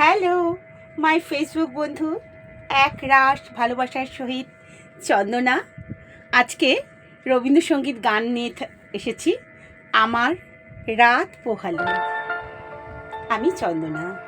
Hello, my Facebook বন্ধু, এক রাস ভালোবাসার সহিত চন্দনা। আজকে রবীন্দ্রসঙ্গীত গান নিয়ে এসেছি আমার রাত পোহালো। আমি চন্দনা।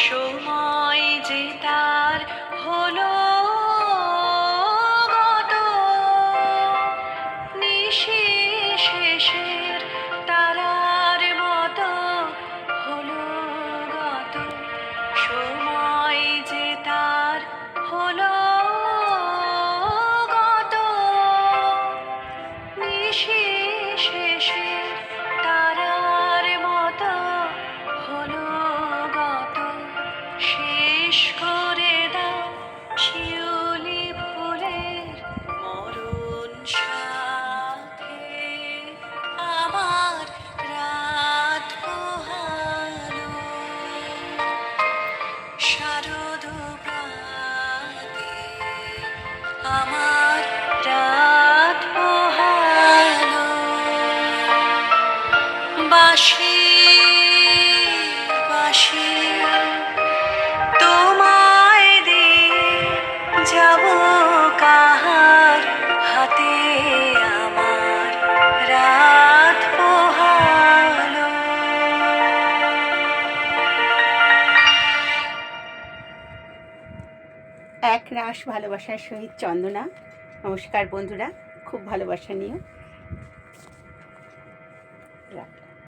সময় যে তার হলো বাসে এক রাস ভালোবাসার সহিত চন্দনা। নমস্কার বন্ধুরা খুব ভালোবাসা নিয়ে